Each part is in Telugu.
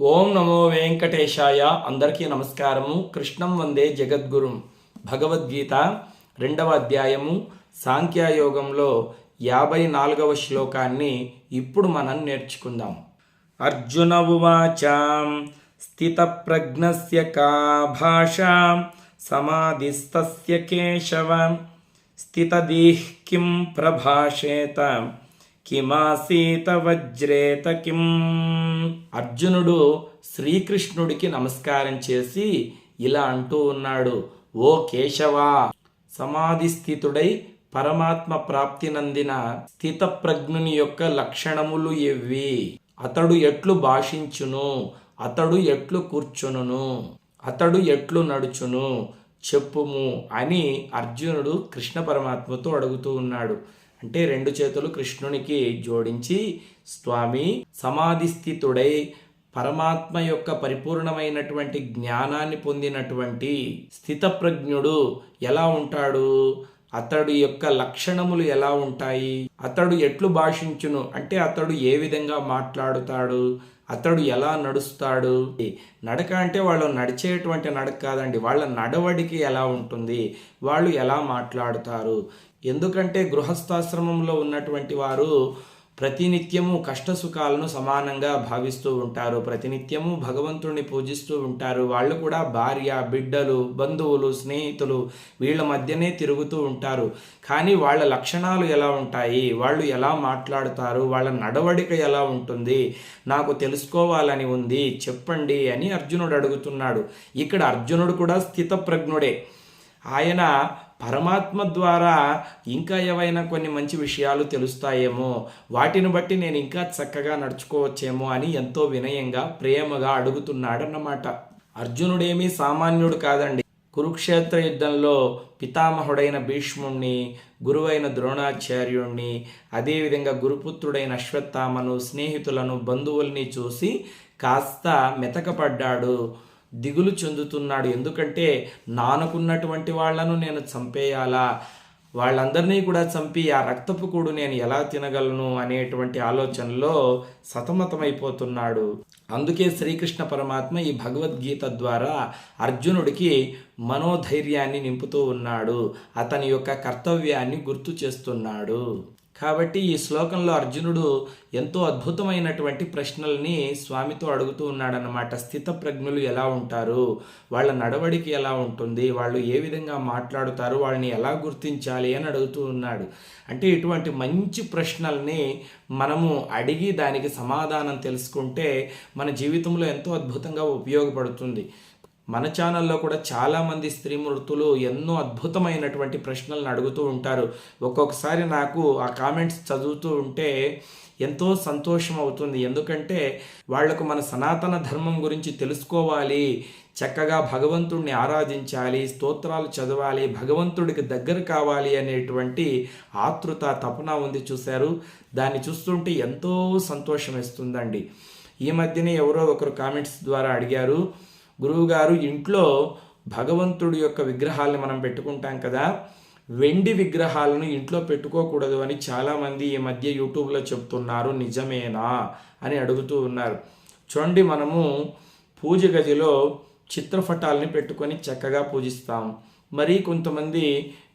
ఓం నమో వెంకటేశాయ. అందరికీ నమస్కారము. కృష్ణం వందే జగద్గురు. భగవద్గీత రెండవ అధ్యాయము. సాంఖ్యయోగంలో యాభై నాలుగవ శ్లోకాన్ని ఇప్పుడు మనం నేర్చుకుందాం. అర్జున ఉవాచ స్థితప్రజ్ఞస్య కా భాష సమాధిస్తస్య కేశవ స్థితదీహ్ కిం ప్రభాషేత. కిమాసీత వజ్రేత కిం. అర్జునుడు శ్రీకృష్ణుడికి నమస్కారం చేసి ఇలా అంటూ ఉన్నాడు ఓ కేశవా సమాధి స్థితుడై పరమాత్మ ప్రాప్తి నందిన స్థితప్రజ్ఞుని యొక్క లక్షణములు ఎవ్వి అతడు ఎట్లు భాషించును అతడు ఎట్లు కూర్చునును అతడు ఎట్లు నడుచును చెప్పుము అని అర్జునుడు కృష్ణ పరమాత్మతో అడుగుతూ ఉన్నాడు. అంటే రెండు చేతులు కృష్ణునికి జోడించి స్వామి సమాధి స్థితుడై పరమాత్మ యొక్క పరిపూర్ణమైనటువంటి జ్ఞానాన్ని పొందినటువంటి స్థితప్రజ్ఞుడు ఎలా ఉంటాడు? అతడు యొక్క లక్షణములు ఎలా ఉంటాయి? అతడు ఎట్లు భాషించును? అంటే అతడు ఏ విధంగా మాట్లాడుతాడు? అతడు ఎలా నడుస్తాడు? నడక అంటే వాళ్ళు నడిచేటువంటి నడక కాదండి. వాళ్ళ నడవడికి ఎలా ఉంటుంది? వాళ్ళు ఎలా మాట్లాడుతారు? ఎందుకంటే గృహస్థాశ్రమంలో ఉన్నటువంటి వారు ప్రతినిత్యము కష్టసుఖాలను సమానంగా భావిస్తూ ఉంటారు. ప్రతినిత్యము భగవంతుడిని పూజిస్తూ ఉంటారు. వాళ్ళు కూడా భార్య బిడ్డలు బంధువులు స్నేహితులు వీళ్ళ మధ్యనే తిరుగుతూ ఉంటారు. కానీ వాళ్ళ లక్షణాలు ఎలా ఉంటాయి? వాళ్ళు ఎలా మాట్లాడుతారు? వాళ్ళ నడవడిక ఎలా ఉంటుంది? నాకు తెలుసుకోవాలని ఉంది. చెప్పండి అని అర్జునుడు అడుగుతున్నాడు. ఇక్కడ అర్జునుడు కూడా స్థితప్రజ్ఞుడే. ఆయన పరమాత్మ ద్వారా ఇంకా ఏవైనా కొన్ని మంచి విషయాలు తెలుస్తాయేమో వాటిని బట్టి నేను ఇంకా చక్కగా నడుచుకోవచ్చేమో అని ఎంతో వినయంగా ప్రేమగా అడుగుతున్నాడన్నమాట. అర్జునుడేమీ సామాన్యుడు కాదండి. కురుక్షేత్ర యుద్ధంలో పితామహుడైన భీష్ముణ్ణి గురువైన ద్రోణాచార్యుణ్ణి అదేవిధంగా గురుపుత్రుడైన అశ్వత్థామను స్నేహితులను బంధువుల్ని చూసి కాస్త మెతకపడ్డాడు. దిగులు చెందుతున్నాడు. ఎందుకంటే నానుకున్నటువంటి వాళ్ళను నేను చంపేయాలా? వాళ్ళందరినీ కూడా చంపి ఆ రక్తపు కూడు నేను ఎలా తినగలను అనేటువంటి ఆలోచనలో సతమతమైపోతున్నాడు. అందుకే శ్రీకృష్ణ పరమాత్మ ఈ భగవద్గీత ద్వారా అర్జునుడికి మనోధైర్యాన్ని నింపుతూ ఉన్నాడు. అతని యొక్క కర్తవ్యాన్ని గుర్తు చేస్తున్నాడు. కాబట్టి ఈ శ్లోకంలో అర్జునుడు ఎంతో అద్భుతమైనటువంటి ప్రశ్నల్ని స్వామితో అడుగుతూ ఉన్నాడనమాట స్థితప్రజ్ఞులు ఎలా ఉంటారు? వాళ్ళ నడవడికి ఎలా ఉంటుంది? వాళ్ళు ఏ విధంగా మాట్లాడుతారు? వాళ్ళని ఎలా గుర్తించాలి అని అడుగుతూ ఉన్నాడు. అంటే ఇటువంటి మంచి ప్రశ్నల్ని మనము అడిగి దానికి సమాధానం తెలుసుకుంటే మన జీవితంలో ఎంతో అద్భుతంగా ఉపయోగపడుతుంది. మన ఛానల్లో కూడా చాలామంది స్త్రీమూర్తులు ఎన్నో అద్భుతమైనటువంటి ప్రశ్నలను అడుగుతూ ఉంటారు. ఒక్కొక్కసారి నాకు ఆ కామెంట్స్ చదువుతూ ఉంటే ఎంతో సంతోషం అవుతుంది. ఎందుకంటే వాళ్ళకు మన సనాతన ధర్మం గురించి తెలుసుకోవాలి చక్కగా భగవంతుడిని ఆరాధించాలి స్తోత్రాలు చదవాలి భగవంతుడికి దగ్గర కావాలి అనేటువంటి ఆతృత తపన ఉంది చూశారు. దాన్ని చూస్తుంటే ఎంతో సంతోషం ఇస్తుందండి ఈ మధ్యనే ఎవరో ఒకరు కామెంట్స్ ద్వారా అడిగారు గురువుగారు ఇంట్లో భగవంతుడి యొక్క విగ్రహాలను మనం పెట్టుకుంటాం కదా వెండి విగ్రహాలను ఇంట్లో పెట్టుకోకూడదు అని చాలామంది ఈ మధ్య యూట్యూబ్లో చెప్తున్నారు నిజమేనా అని అడుగుతూ ఉన్నారు. చూడండి మనము పూజ గదిలో చిత్రపటాలని పెట్టుకొని చక్కగా పూజిస్తాం. మరి కొంతమంది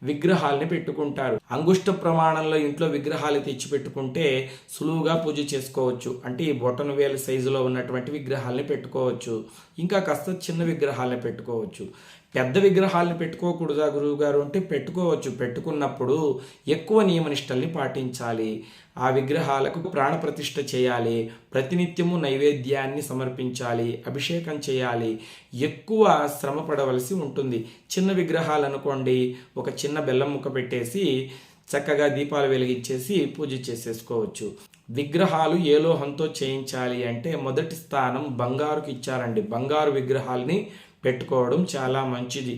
విగ్రహాలని పెట్టుకుంటారు. అంగుష్ట ప్రమాణంలో ఇంట్లో విగ్రహాలు తెచ్చి పెట్టుకుంటే సులువుగా పూజ చేసుకోవచ్చు. అంటే ఈ బొటన వేల సైజులో ఉన్నటువంటి విగ్రహాలని పెట్టుకోవచ్చు. ఇంకా కాస్త చిన్న విగ్రహాలని పెట్టుకోవచ్చు. పెద్ద విగ్రహాలను పెట్టుకోకూడదా గురువుగారు అంటే పెట్టుకోవచ్చు. పెట్టుకున్నప్పుడు ఎక్కువ నియమనిష్టల్ని పాటించాలి. ఆ విగ్రహాలకు ప్రాణప్రతిష్ఠ చేయాలి. ప్రతినిత్యము నైవేద్యాన్ని సమర్పించాలి. అభిషేకం చేయాలి. ఎక్కువ శ్రమ పడవలసి ఉంటుంది. చిన్న విగ్రహాలు అనుకోండి ఒక చిన్న బెల్లం ముక్క పెట్టేసి చక్కగా దీపాలు వెలిగించేసి పూజ చేసేసుకోవచ్చు. విగ్రహాలు ఏ లోహంతో చేయించాలి అంటే మొదటి స్థానం బంగారుకి ఇచ్చారండి. బంగారు విగ్రహాలని పెట్టుకోవడం చాలా మంచిది.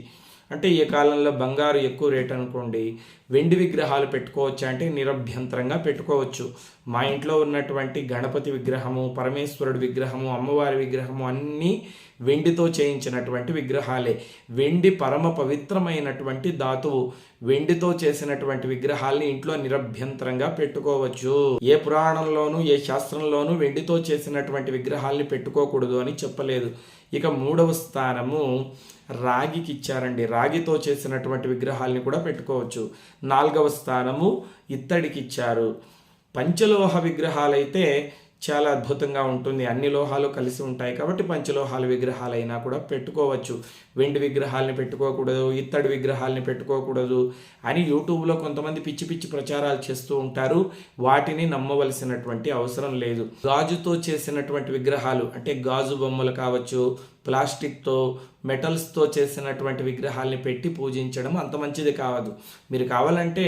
అంటే ఈ కాలంలో బంగారు ఎక్కువ రేట్ అనుకోండి వెండి విగ్రహాలు పెట్టుకోవచ్చు అంటే నిరభ్యంతరంగా పెట్టుకోవచ్చు. మా ఇంట్లో ఉన్నటువంటి గణపతి విగ్రహము పరమేశ్వరుడి విగ్రహము అమ్మవారి విగ్రహము అన్నీ వెండితో చేయించినటువంటి విగ్రహాలే. వెండి పరమ పవిత్రమైనటువంటి ధాతువు. వెండితో చేసినటువంటి విగ్రహాల్ని ఇంట్లో నిరభ్యంతరంగా పెట్టుకోవచ్చు. ఏ పురాణంలోనూ ఏ శాస్త్రంలోనూ వెండితో చేసినటువంటి విగ్రహాల్ని పెట్టుకోకూడదు అని చెప్పలేదు. ఇక మూడవ స్థానము రాగికి ఇచ్చారండి రాగితో చేసినటువంటి విగ్రహాల్ని కూడా పెట్టుకోవచ్చు. నాలుగవ స్థానము ఇత్తడికి ఇచ్చారు పంచలోహ విగ్రహాలైతే చాలా అద్భుతంగా ఉంటుంది. అన్ని లోహాలు కలిసి ఉంటాయి కాబట్టి పంచలోహాల విగ్రహాలైనా కూడా పెట్టుకోవచ్చు. వెండి విగ్రహాలని పెట్టుకోకూడదు ఇత్తడి విగ్రహాలని పెట్టుకోకూడదు అని యూట్యూబ్లో కొంతమంది పిచ్చి పిచ్చి ప్రచారాలు చేస్తూ ఉంటారు. వాటిని నమ్మవలసినటువంటి అవసరం లేదు. గాజుతో చేసినటువంటి విగ్రహాలు అంటే గాజు బొమ్మలు కావచ్చు ప్లాస్టిక్తో మెటల్స్తో చేసినటువంటి విగ్రహాల్ని పెట్టి పూజించడం అంత మంచిది కావదు మీరు కావాలంటే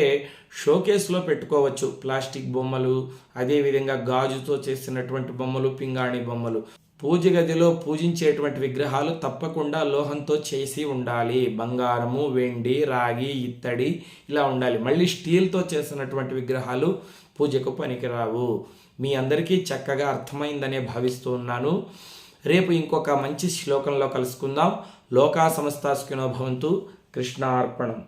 షోకేస్లో పెట్టుకోవచ్చు ప్లాస్టిక్ బొమ్మలు అదేవిధంగా గాజుతో చేసినటువంటి బొమ్మలు పింగాణి బొమ్మలు. పూజ గదిలో పూజించేటువంటి విగ్రహాలు తప్పకుండా లోహంతో చేసి ఉండాలి. బంగారము వెండి రాగి ఇత్తడి ఇలా ఉండాలి. మళ్ళీ స్టీల్తో చేసినటువంటి విగ్రహాలు పూజకు పనికిరావు. మీ అందరికీ చక్కగా అర్థమైందనే భావిస్తూ ఉన్నాను. రేపు ఇంకొక మంచి శ్లోకంలో కలుసుకుందాం. లోకా సమస్తాస్కినోభవంతు కృష్ణార్పణం.